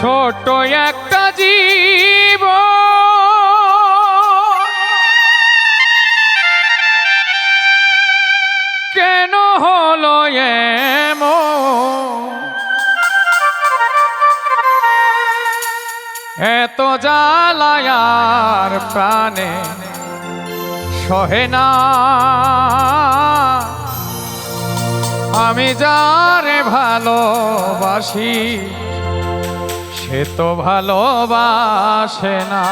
ছোট একটা জীব। কেন হলো এমন? এত জ্বালায়ার প্রাণে সহে না। আমি যারে ভালোবাসি সে তো ভালোবাসে না।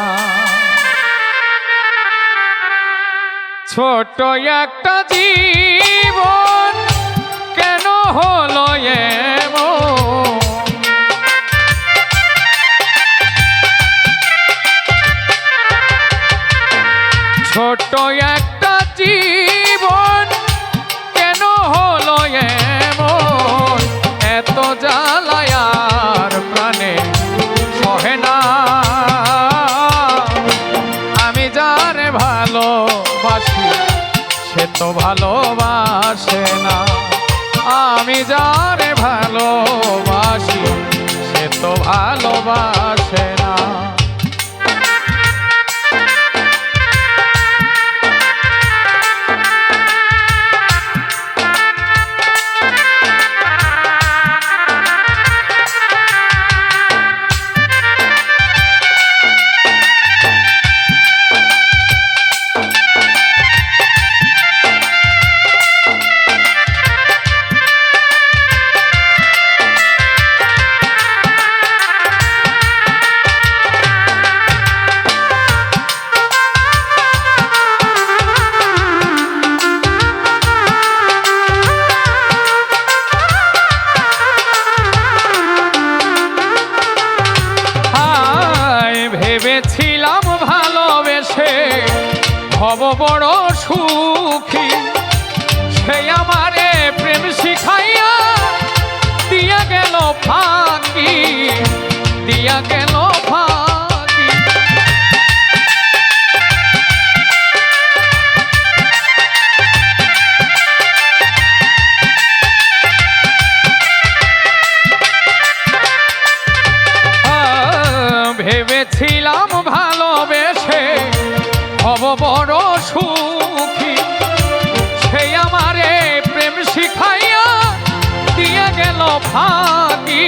ছোট একটা জীবন কেন হলো এমন? ছোট আমারে প্রেম শিখাইয়া দিয়া গেল ফাঁকি দিয়া গেল ভেবেছিলাম ফাঁকি,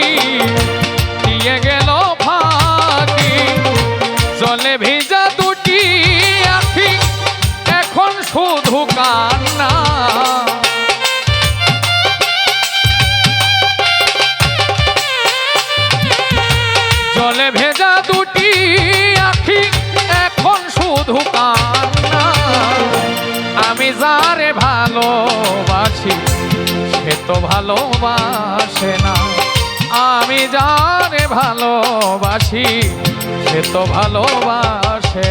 দিয়ে গেল ফাঁকি। জলে ভিজা দুটি আখি, এখন শুধু কান্না। জলে ভেজা দুটি আখি, এখন শুধু কান্না। আমি যারে ভালোবাসি সে তো ভালোবাসে না। আমি যারে ভালোবাসি সে তো ভালোবাসে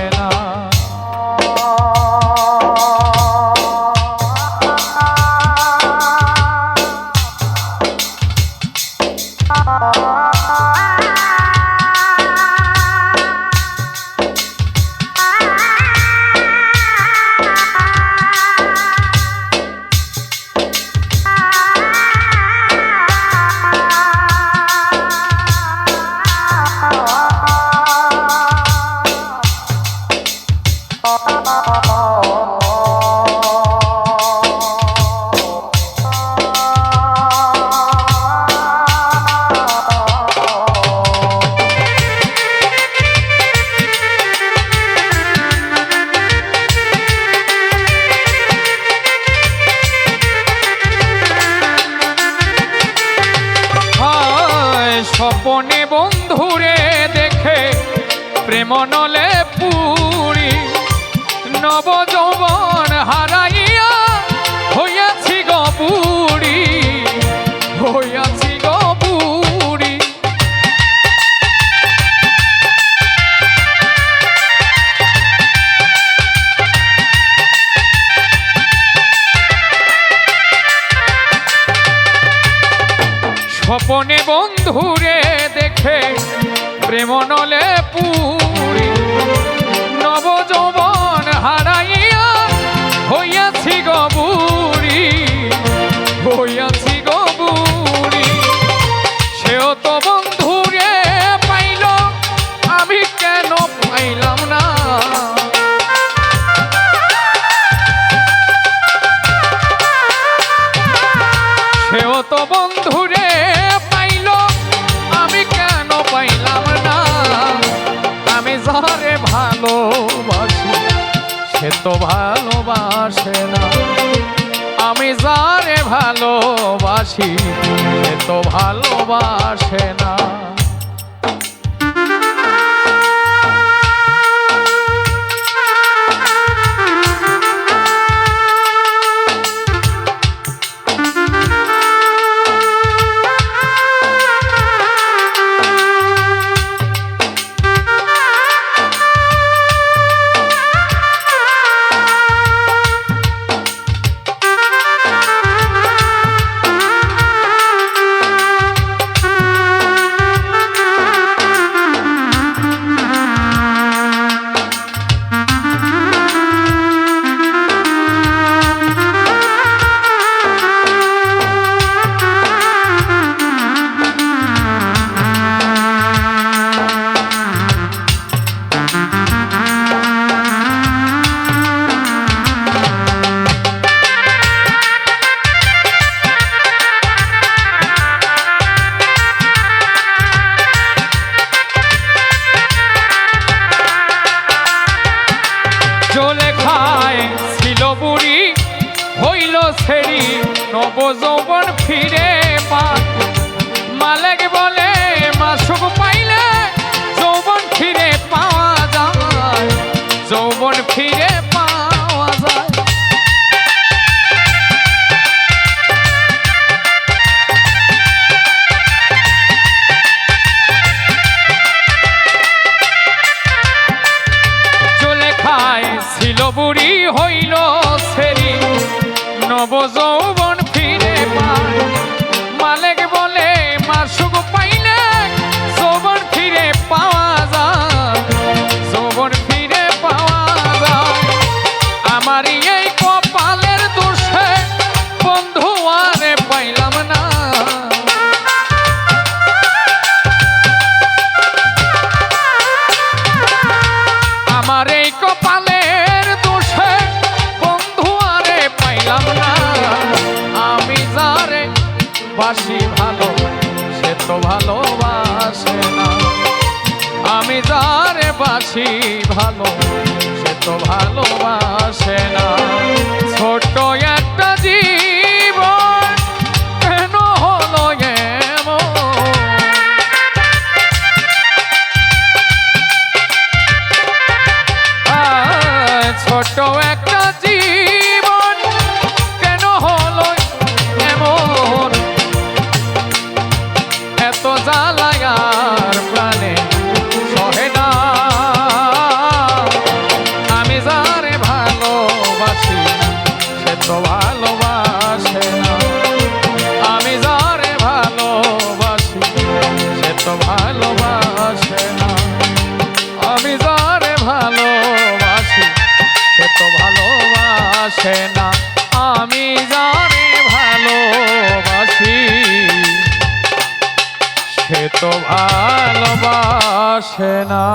স্বপনে বন্ধুরে দেখে প্রেম নলে পুরি নব যৌবন হারাইয়া হইয়াছি গপুরি হইয়াছি প্রেম নলে পুরি নব ভালোবাসে না। আমি যারে ভালোবাসি সে তো ভালোবাসে না। সেরি নব যৌবন ফিরে মালেক বলে, মাসুক পাইলে যৌবন ফিরে পাওয়া যায়। যৌবন ফিরে চলে খায় ছিল বুড়ি হইল সেরি নব যৌবন ফিরে পায়। মালেক বলে মাসুক পাইলে যৌবন ফিরে পাওয়া যায়। যৌবন ফিরে পাওয়া যায়। আমার বাসি ভালো, সে তো ভালোবাসে না। আমি যারে বাসি ভালো, সে তো ভালোবাসে না। ছোট একটা জীবন ভালোবাসে না আমি যারে ভালোবাসি। সে তো ভালোবাসে না।